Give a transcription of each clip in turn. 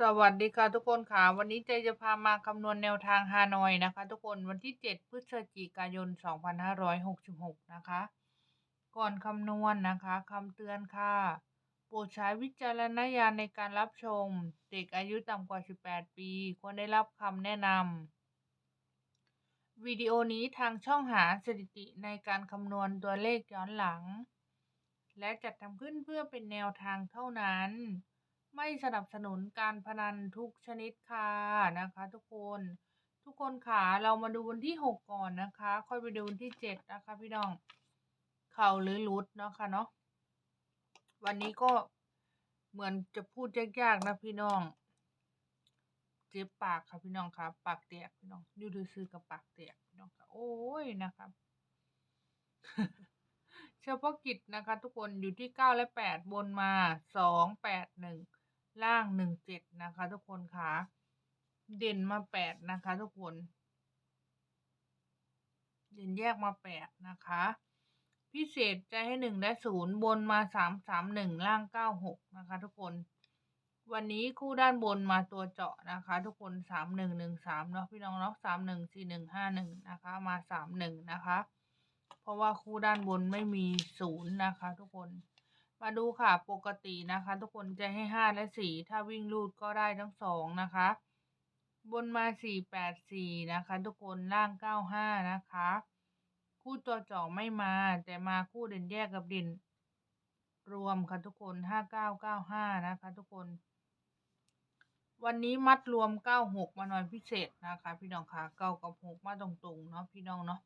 สวัสดีค่ะทุกคนค่ะ วันนี้เจจะพามาคำนวณแนวทางฮานอยนะคะ ทุกคนวันที่ 7 พฤศจิกายน 2566 นะคะ ก่อนคำนวณนะคะคำเตือนค่ะ โปรดใช้วิจารณญาณในการรับชม เด็กอายุต่ำกว่า 18 ปี ควรได้รับคำแนะนำวิดีโอนี้ทางช่องหาสถิติในการคำนวณตัวเลขย้อนหลัง และจัดทำขึ้นเพื่อเป็นแนวทางเท่านั้น ไม่สนับสนุนการพนันทุกชนิดค่ะนะคะ ทุกคนทุกคนค่ะเรามาดูวันที่หกก่อนนะคะ ค่อยไปดูวันที่เจ็ดนะคะ พี่น้อง เข่าหรือรุดเนาะค่ะเนาะวันนี้ก็เหมือนจะพูดยากๆนะพี่น้อง เจ็บปากค่ะพี่น้องค่ะปากแตกพี่น้องอยู่ดูซื้อกับปากแตกพี่น้องค่ะโอ้ยนะครับเฉพาะกิจนะคะ ทุกคนอยู่ที่เก้าและแปดบนมาสองแปดหนึ่ง ล่างหนึ่งเจ็ดนะคะ ทุกคนค่ะ เด่นมาแปดนะคะ ทุกคน เด่นแยกมาแปดนะคะ พิเศษจะให้หนึ่งและศูนย์บนมาสามสามหนึ่งล่างเก้าหกนะคะ ทุกคน วันนี้คู่ด้านบนมาตัวเจาะนะคะ ทุกคนสามหนึ่งหนึ่งสามเนาะพี่น้องเนาะสามหนึ่งสี่หนึ่งห้าหนึ่งนะคะ มาสามหนึ่งนะคะ เพราะว่าคู่ด้านบนไม่มีศูนย์นะคะ ทุกคน มาดูค่ะปกตินะคะ ทุกคนจะให้ห้าและสี่ถ้าวิ่งลูดก็ได้ทั้งสองนะคะ บนมาสี่แปดสี่นะคะ ทุกคนล่างเก้าห้านะคะ คู่ตัวจาะไม่มา แต่มาคู่เด่นแยกกับเด่นรวมค่ะทุกคนห้าเก้าเก้าห้านะคะ ทุกคน วันนี้มัดรวมเก้าหกมาหน่อยพิเศษนะคะ พี่น้องคะเก้ากับหกมาตรงๆเนาะพี่น้องเนาะ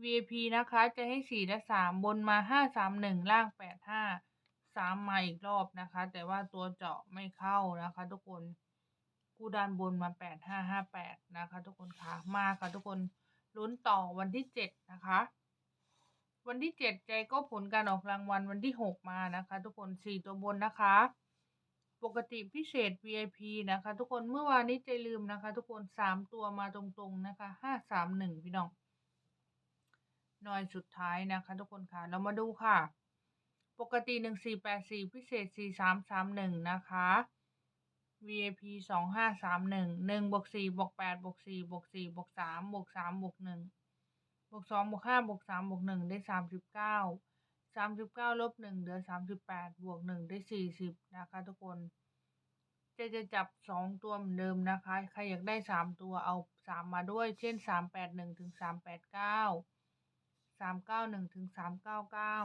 VIP นะคะ จะให้สี่และสามบนมาห้าสามหนึ่งล่างแปดห้าสามมาอีกรอบนะคะ แต่ว่าตัวเจาะไม่เข้านะคะ ทุกคนกูด้านบนมาแปดห้าห้าแปดนะคะ ทุกคนค่ะมาค่ะทุกคนลุ้นต่อวันที่เจ็ดนะคะ วันที่เจ็ดใจก็ผลการออกรางวัลวันที่หกมานะคะ ทุกคนสี่ตัวบนนะคะ ปกติพิเศษ VIP นะคะ ทุกคนเมื่อวานนี้ใจลืมนะคะ ทุกคนสามตัวมาตรงๆนะคะห้าสามหนึ่งพี่น้อง หน่อยสุดท้ายนะคะทุกคนค่ะเรามาดูค่ะ ปกติหนึ่งสี่แปดสี่พิเศษสี่สามสามหนึ่งนะคะ VIP สองห้าสามหนึ่งหนึ่งบวกสี่บวกแปดบวกสี่บวกสี่บวกสามบวกสามบวกหนึ่งบวกสองบวกห้าบวกสามบวกหนึ่งได้สามสิบเก้าสามสิบเก้าลบหนึ่งเหลือสามสิบแปดบวกหนึ่งได้สี่สิบนะคะ ทุกคน จะจะจับสองตัวเหมือนเดิมนะคะ ใครอยากได้สามตัวเอาสามมาด้วย เช่นสามแปดหนึ่งถึงสามแปดเก้า สามเก้าหนึ่งถึงสามเก้าเก้า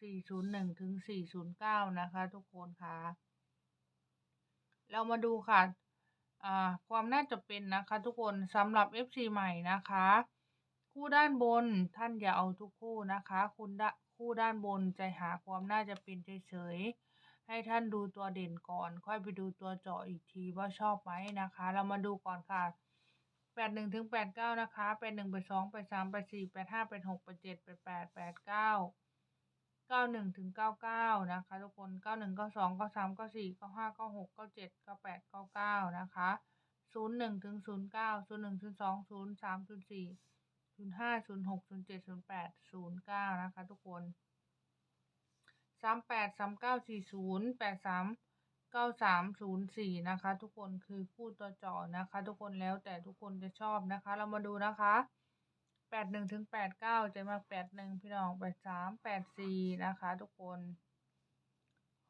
สี่ศูนย์หนึ่งถึงสี่ศูนย์เก้านะคะทุกคนค่ะ เรามาดูค่ะความน่าจะเป็นนะคะทุกคนสำหรับ FC ใหม่นะคะ คู่ด้านบนท่านอย่าเอาทุกคู่นะคะ คุณคู่ด้านบนใจหาความน่าจะเป็นเฉยๆให้ท่านดูตัวเด่นก่อน ค่อยไปดูตัวเจาะอีกทีว่าชอบไหมนะคะ เรามาดูก่อนค่ะ แปดหนึ่งถึงแปดเก้านะคะแปดหนึ่งแปดสองแปดสามแปดสี่แปดห้าแปดหกแปดเจ็ดแปดแปดแปดเก้าเก้าหนึ่งถึงเก้าเก้านะคะทุกคนเก้าหนึ่งเก้าสองเก้าสามเก้าสี่เก้าห้าเก้าหกเก้าเจ็ดเก้าแปดเก้าเก้านะคะศูนย์หนึ่งถึงศูนย์เก้าศูนย์หนึ่งศูนย์สองศูนย์สามศูนย์สี่ศูนย์ห้าศูนย์หกศูนย์เจ็ดศูนย์แปดศูนย์เก้านะคะทุกคนสามแปดสามเก้าสี่ศูนย์แปดสาม ก้าสามศูนย์สี่นะคะ ทุกคนคือคู่ตัวจาะนะคะ ทุกคนแล้วแต่ทุกคนจะชอบนะคะ เรามาดูนะคะแปดหนึ่งถึงแปดเก้าจะมาแปดหนึ่งพี่น้องแปดสามแปดสี่นะคะ ทุกคน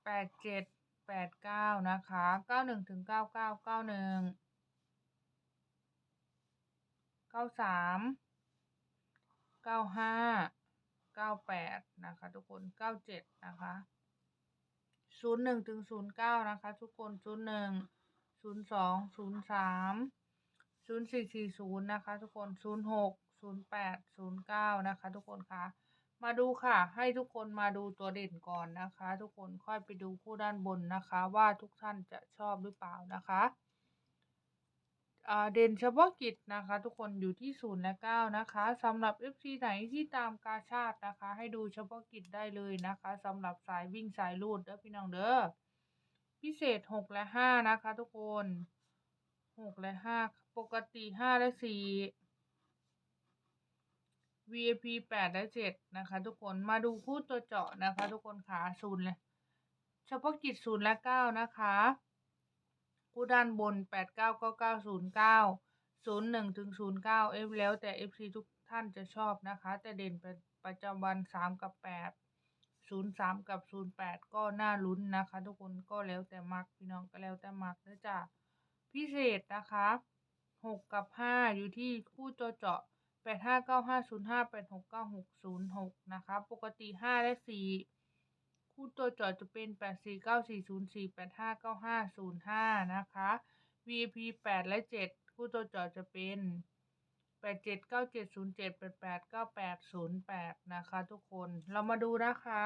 แปดเจ็ดแปดเก้านะคะเก้าหนึ่งถึงเก้าเก้าเก้าหนึ่งเก้าสามเก้าห้าเก้าแปดนะคะ ทุกคนเก้าเจ็ดนะคะ ศูนย์หนึ่งถึงศูนย์เก้านะคะทุกคนศูนย์หนึ่งศูนย์สองศูนย์สามศูนย์สี่สี่ศูนย์นะคะทุกคนศูนย์หกศูนย์แปดศูนย์เก้านะคะทุกคนคะมาดูค่ะ ให้ทุกคนมาดูตัวเด่นก่อนนะคะ ทุกคนค่อยไปดูคู่ด้านบนนะคะ ว่าทุกท่านจะชอบหรือเปล่านะคะ เด่นเฉพาะกิจนะคะ ทุกคนอยู่ที่ศูนย์และเก้านะคะสำหรับ FC ไหนที่ตามกาชาตินะคะ ให้ดูเฉพาะกิจได้เลยนะคะสำหรับสายวิ่งสายลูดเด้อพี่น้องเด้อพิเศษหกและห้านะคะ ทุกคนหกและห้าปกติห้าและสี่ VIP แปดและเจ็ดนะคะ ทุกคนมาดูคู่ตัวเจาะนะคะ ทุกคนขาศูนย์เลยเฉพาะกิจศูนย์และเก้านะคะ คู่ด้านบนแปดเก้าเก้าเก้าศูนย์เก้าศูนย์หนึ่งถึงศูนย์เก้าเอฟแล้วแต่เอฟซีทุกท่านจะชอบนะคะ แต่เด่นปประจำวันสามกับแปดศูนย์สามกับศูนย์แปดก็น่าลุ้นนะคะ ทุกคนก็แล้วแต่มักพี่น้องก็แล้วแต่มักนะจ๊ะพิเศษนะคะหกกับห้าอยู่ที่คู่โจเจาะแปดห้าเก้าห้าศูนย์ห้าแปดหกเก้าหกศูนย์หกนะคะ ปกติห้าและสี่ คู่ตัวเจาะจะเป็นแปดสี่เก้าสี่ศูนย์สี่แปดห้าเก้าห้าศูนย์ห้านะคะ VIP แปดและเจ็ดคู่ตัวเจาะจะเป็นแปดเจ็ดเก้าเจ็ดศูนย์เจ็ดแปดแปดเก้าแปดศูนย์แปดนะคะทุกคนเรามาดูนะคะ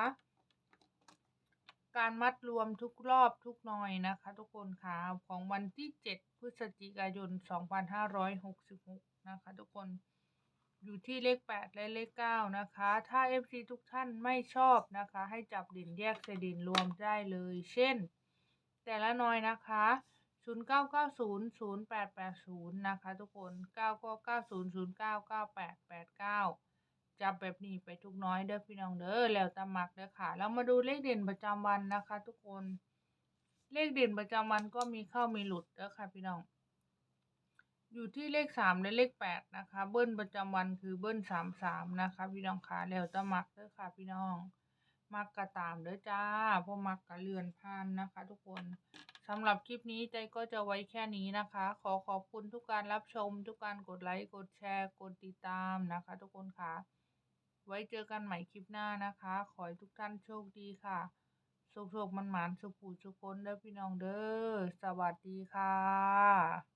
การมัดรวมทุกรอบทุกหน่อยนะคะ ทุกคนค่ะของวันที่ 7 พฤศจิกายน 2566 นะคะทุกคน อยู่ที่เลข 8 และเลข 9 นะคะ ถ้า FC ทุกท่านไม่ชอบนะคะ ให้จับดินแยกใส่ดินรวมได้เลย เช่น แต่ละน่อยนะคะ 0990 0880 นะคะ ทุกคน 9990 099889จับแบบนี้ไปทุกน้อยเด้อพี่น้องเด้อแล้วตะมักเด้อค่ะแล้วมาดูเลขเด่นประจำวันนะคะ ทุกคน เลขเด่นประจำวันก็มีเข้ามีหลุดเด้อค่ะพี่น้อง อยู่ที่เลขสามและเลขแปดนะคะ เบิ้ลประจำวันคือเบิ้ลสามสามนะคะ พี่น้องค่ะแล้วแตะมักเด้อค่ะ พี่น้องมักกระตามเด้อจ้าพวกมักกระเลือนผ่านนะคะ ทุกคนสำหรับคลิปนี้ใจก็จะไว้แค่นี้นะคะ ขอขอบคุณทุกการรับชม ทุกการกดไลค์ กดแชร์ กดติดตามนะคะ ทุกคนค่ะ ไว้เจอกันใหม่คลิปหน้านะคะ ขอให้ทุกท่านโชคดีค่ะสุขๆมันหมานสุขผูสุขคนเด้อพี่น้องเด้อ สวัสดีค่ะ